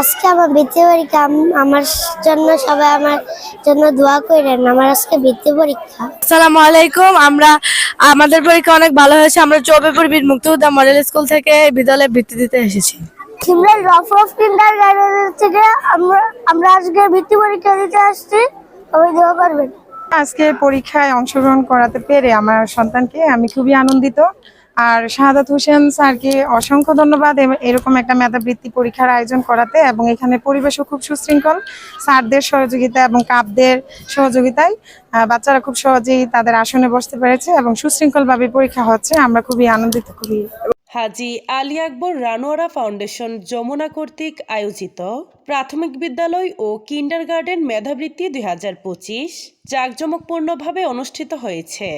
আজকে আমার বৃত্তি পরীক্ষা আমার জন্য সবাই আমার জন্য দোয়া করেন আমার আজকে বৃত্তি পরীক্ষা। আসসালামু আলাইকুম আমরা আমাদের পরীক্ষা অনেক ভালো হয়েছে আমরা চৌবেপুর বীর মুক্তিযোদ্ধা মডেল স্কুল থেকে বিদ্যালয়ে বৃত্তি দিতে এসেছি। রফ অফ কিন্ডার থেকে আমরা আমরা আজকে বৃত্তি পরীক্ষা দিতে আসছি সবাই দোয়া করবেন। আজকে পরীক্ষায় অংশগ্রহণ করাতে পেরে আমার সন্তানকে আমি খুবই আনন্দিত। আর শাহাদাত হোসেন স্যারকে অসংখ্য ধন্যবাদ এরকম একটা মেধাবৃত্তি পরীক্ষার আয়োজন করাতে এবং এখানে পরিবেশও খুব সুশৃঙ্খল। স্যারদের সহযোগিতা এবং কাপদের সহযোগিতায় বাচ্চারা খুব সহজেই তাদের আসনে বসতে পেরেছে এবং সুশৃঙ্খলভাবে পরীক্ষা হচ্ছে। আমরা খুবই আনন্দিত, খুবই হাজি আলী আকবর রানোয়ারা ফাউন্ডেশন যমুনা কর্তৃক আয়োজিত প্রাথমিক বিদ্যালয় ও কিন্ডার গার্ডেন মেধাবৃত্তি দুই হাজার পঁচিশ জাঁকজমকপূর্ণভাবে অনুষ্ঠিত হয়েছে।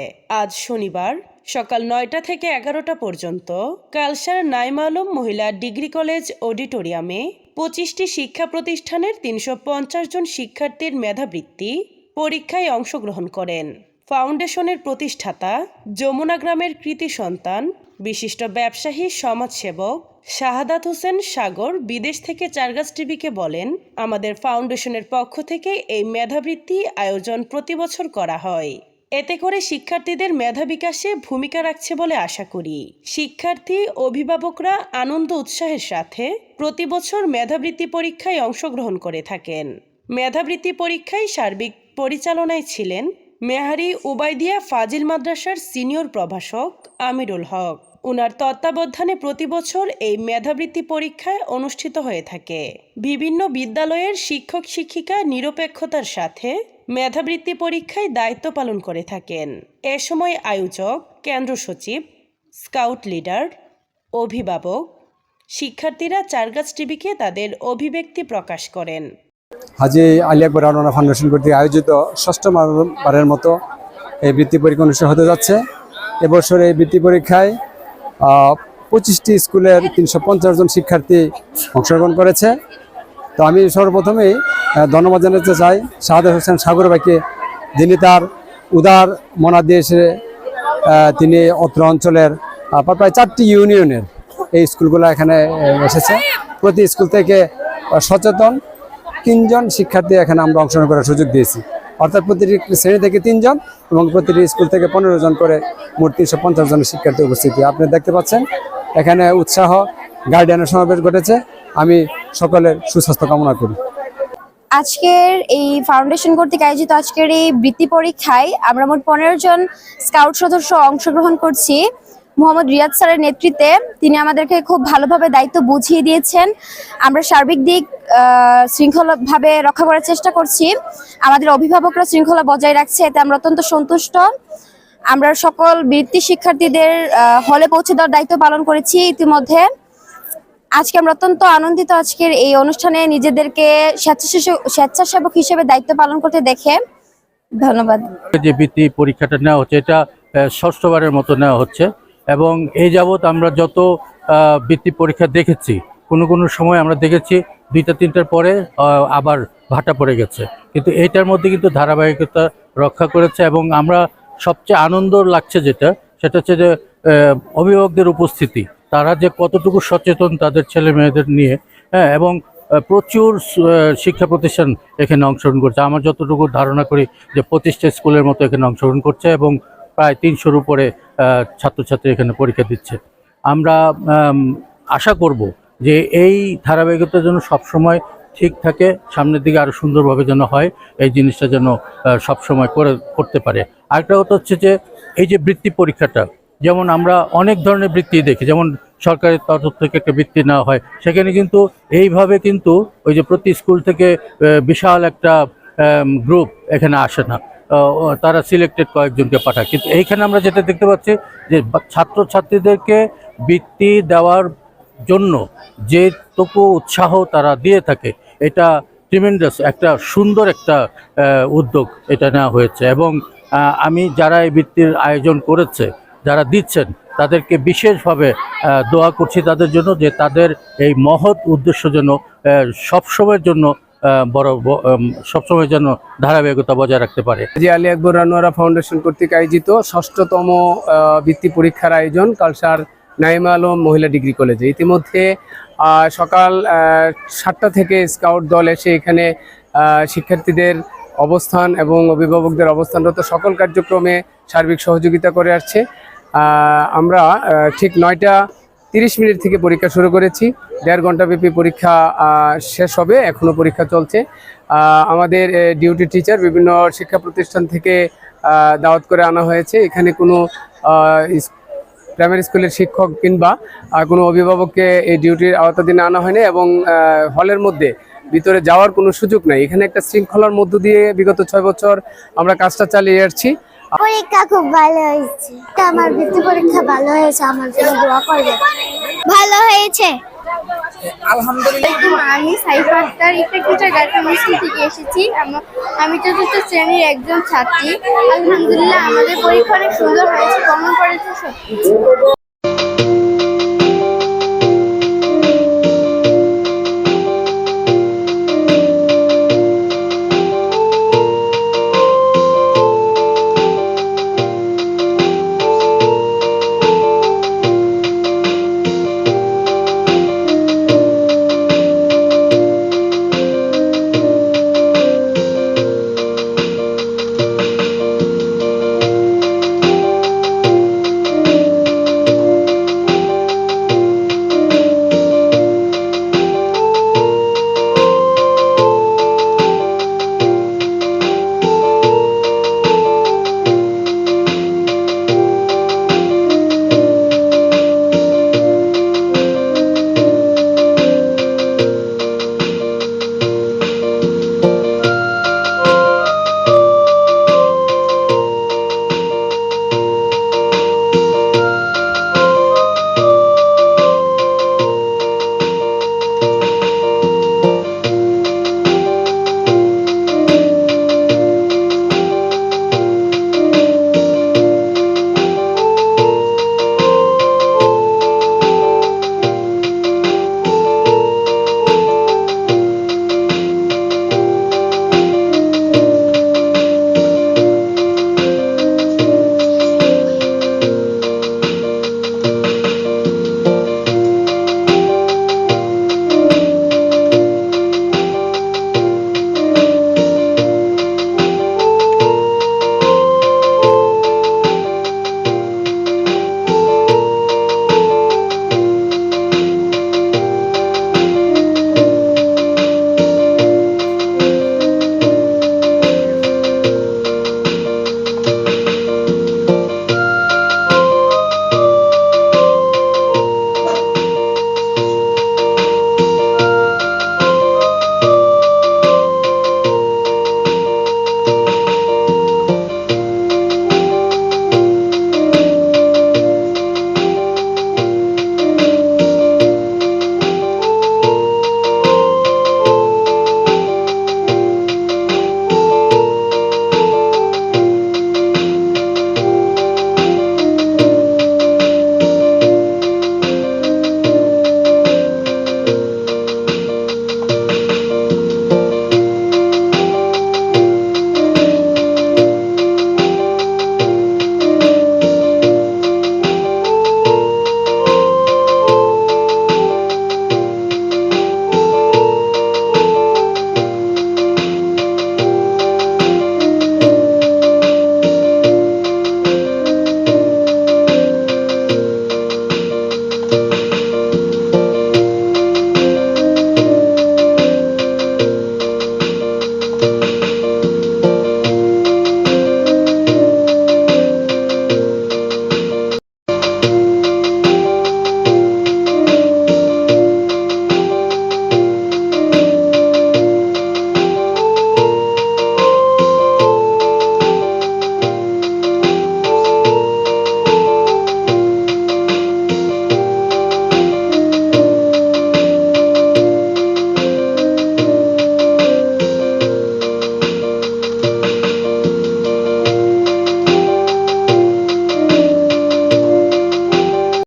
আজ শনিবার সকাল নয়টা থেকে এগারোটা পর্যন্ত কালসার নাইম আলম মহিলা ডিগ্রি কলেজ অডিটোরিয়ামে পঁচিশটি শিক্ষা প্রতিষ্ঠানের তিনশো পঞ্চাশ জন শিক্ষার্থীর মেধাবৃত্তি পরীক্ষায় অংশগ্রহণ করেন। ফাউন্ডেশনের প্রতিষ্ঠাতা যমুনা গ্রামের কৃতি সন্তান বিশিষ্ট ব্যবসায়ী, সমাজসেবক শাহাদাত হোসেন সাগর বিদেশ থেকে চারগাছ টিভিকে বলেন, আমাদের ফাউন্ডেশনের পক্ষ থেকে এই মেধাবৃত্তি আয়োজন প্রতি বছর করা হয়। এতে করে শিক্ষার্থীদের মেধা বিকাশে ভূমিকা রাখছে বলে আশা করি। শিক্ষার্থী, অভিভাবকরা আনন্দ উৎসাহের সাথে প্রতি বছর মেধাবৃত্তি পরীক্ষায় অংশগ্রহণ করে থাকেন। মেধাবৃত্তি পরীক্ষায় সার্বিক পরিচালনায় ছিলেন মেহারি উবাইদিয়া ফাজিল মাদ্রাসার সিনিয়র প্রভাষক আমিরুল হক। উনার তত্ত্বাবধানে প্রতি বছর এই মেধাবৃত্তি পরীক্ষায় অনুষ্ঠিত হয়ে থাকে। বিভিন্ন বিদ্যালয়ের শিক্ষক শিক্ষিকা নিরপেক্ষতার সাথে মেধাবৃত্তি পরীক্ষায় দায়িত্ব পালন করে থাকেন। এ সময় আয়োজক, কেন্দ্র সচিব, স্কাউট লিডার, অভিভাবক, শিক্ষার্থীরা চারগাছ টিভিকে তাদের অভিব্যক্তি প্রকাশ করেন। হাজি আলী আকবর রানা ফাউন্ডেশন কর্তৃক আয়োজিত ষষ্ঠ বারের মতো এই বৃত্তি পরীক্ষা অনুষ্ঠিত হতে যাচ্ছে। এবছর এই বৃত্তি পরীক্ষায় পঁচিশটি স্কুলের তিনশো পঞ্চাশ জন শিক্ষার্থী অংশগ্রহণ করেছে। তো আমি সর্বপ্রথমেই ধন্যবাদ জানাতে চাই শাহাদ হোসেন সাগর ভাইকে, যিনি তার উদার মনা দিয়ে তিনি অত্র অঞ্চলের প্রায় চারটি ইউনিয়নের এই স্কুলগুলো এখানে এসেছে। প্রতি স্কুল থেকে সচেতন তিনজন শিক্ষার্থী এখানে আমরা অংশগ্রহণ করার সুযোগ দিয়েছি। অর্থাৎ প্রতিটি শ্রেণি থেকে তিনজন এবং প্রতিটি স্কুল থেকে পনেরো জন করে মোট তিনশো পঞ্চাশ জনের শিক্ষার্থী উপস্থিতি। আপনি দেখতে পাচ্ছেন, এখানে উৎসাহ, গার্ডিয়ানের সমাবেশ ঘটেছে। আমি সকলের সুস্বাস্থ্য কামনা করি। আজকের এই ফাউন্ডেশন কর্তৃক আয়োজিত আজকের এই বৃত্তি পরীক্ষায় আমরা মোট পনেরো জন স্কাউট সদস্য অংশগ্রহণ করছি। মোহাম্মদ রিয়াদ স্যারের নেতৃত্বে তিনি আমাদেরকে খুব ভালোভাবে দায়িত্ব বুঝিয়ে দিয়েছেন। আমরা সার্বিক দিক শৃঙ্খলাভাবে রক্ষা করার চেষ্টা করছি। আমাদের অভিভাবকরা শৃঙ্খলা বজায় রাখছে, এতে আমরা অত্যন্ত সন্তুষ্ট। আমরা সকল বৃত্তি শিক্ষার্থীদের হলে পৌঁছে দেওয়ার দায়িত্ব পালন করেছি ইতিমধ্যে। আজকে আমরা অত্যন্ত আনন্দিত আজকের এই অনুষ্ঠানে নিজেদেরকে স্বেচ্ছাসেবক স্বেচ্ছাসেবক হিসেবে দায়িত্ব পালন করতে দেখে। ধন্যবাদ। যে বৃত্তি পরীক্ষাটা নেওয়া হচ্ছে, এটা ষষ্ঠবারের মতো নেওয়া হচ্ছে। এবং এই যাবৎ আমরা যত বৃত্তি পরীক্ষা দেখেছি, কোনো কোনো সময় আমরা দেখেছি দুইটা, তিনটার পরে আবার ভাটা পড়ে গেছে। কিন্তু এইটার মধ্যে কিন্তু ধারাবাহিকতা রক্ষা করেছে এবং আমরা সবচেয়ে আনন্দ লাগছে যেটা, সেটা হচ্ছে যে অভিভাবকদের উপস্থিতি। তারা যে কতটুকু সচেতন তাদের ছেলে মেয়েদের নিয়ে হ্যাঁ এবং প্রচুর শিক্ষা প্রতিষ্ঠান এখানে অংশগ্রহণ করছে। আমার যতটুকু ধারণা করি যে পঁচিশটা স্কুলের মতো এখানে অংশগ্রহণ করছে এবং প্রায় তিনশোর উপরে ছাত্রছাত্রী এখানে পরীক্ষা দিচ্ছে। আমরা আশা করব যে এই ধারাবাহিকতা যেন সবসময় ঠিক থাকে, সামনের দিকে আরও সুন্দরভাবে যেন হয়, এই জিনিসটা যেন সবসময় করে, করতে পারে। আরেকটা কথা হচ্ছে যে, এই যে বৃত্তি পরীক্ষাটা, যেমন আমরা অনেক ধরনের বৃত্তি দেখি, যেমন সরকারের তরফ থেকে একটা বৃত্তি নেওয়া হয়, সেখানে কিন্তু এইভাবে কিন্তু ওই যে প্রতি স্কুল থেকে বিশাল একটা গ্রুপ এখানে আসে না। তারা সিলেক্টেড কয়েকজনকে পাঠায়। কিন্তু এইখানে আমরা যেটা দেখতে পাচ্ছি যে ছাত্রছাত্রীদেরকে বৃত্তি দেওয়ার জন্য যেটুকু উৎসাহ তারা দিয়ে থাকে, এটা ট্রিমেন্ডাস একটা সুন্দর একটা উদ্যোগ এটা নেওয়া হয়েছে। এবং আমি যারা এই বৃত্তির আয়োজন করেছে, যারা দিচ্ছেন, তাদেরকে বিশেষভাবে দোয়া করছি তাদের জন্য যে তাদের এই মহৎ উদ্দেশ্য যেন সবসময়ের জন্য বড় সবসময় যেন ধারাবাহিকতা বজায় রাখতে পারে। হাজি আলী আকবর রানোয়ারা ফাউন্ডেশন কর্তৃক আয়োজিত ষষ্ঠতম বৃত্তি পরীক্ষার আয়োজন কালসার নাইমা আলম মহিলা ডিগ্রি কলেজে। ইতিমধ্যে সকাল সাতটা থেকে স্কাউট দল এসে এখানে শিক্ষার্থীদের অবস্থান এবং অভিভাবকদের অবস্থানরত সকল কার্যক্রমে সার্বিক সহযোগিতা করে আসছে। আমরা ঠিক নয়টা তিরিশ মিনিট থেকে পরীক্ষা শুরু করেছি। দেড় ঘন্টাব্যাপী পরীক্ষা শেষ হবে এখনও পরীক্ষা চলছে। আমাদের ডিউটি টিচার বিভিন্ন শিক্ষা প্রতিষ্ঠান থেকে দাওয়াত করে আনা হয়েছে। এখানে কোনো প্রাইমারি স্কুলের শিক্ষক কিংবা কোনো অভিভাবককে এই ডিউটির আওতাধীনে আনা হয়নি এবং হলের মধ্যে ভিতরে যাওয়ার কোনো সুযোগ নাই। এখানে একটা শৃঙ্খলার মধ্য দিয়ে বিগত ছয় বছর আমরা কাজটা চালিয়ে আসছি। পরীক্ষা খুব ভালো হয়েছে। তা আমার বৃত্তি পরীক্ষা ভালো হয়েছে আমার জন্য দোয়া করবে ভালো হয়েছে? আমি সাইফা আক্তার গার্মেন্টস স্কুল থেকে এসেছি। আমি চতুর্থ শ্রেণির একজন ছাত্রী। আলহামদুলিল্লাহ আমাদের পরীক্ষা অনেক সুন্দর হয়েছে কমন পড়েছে সত্যি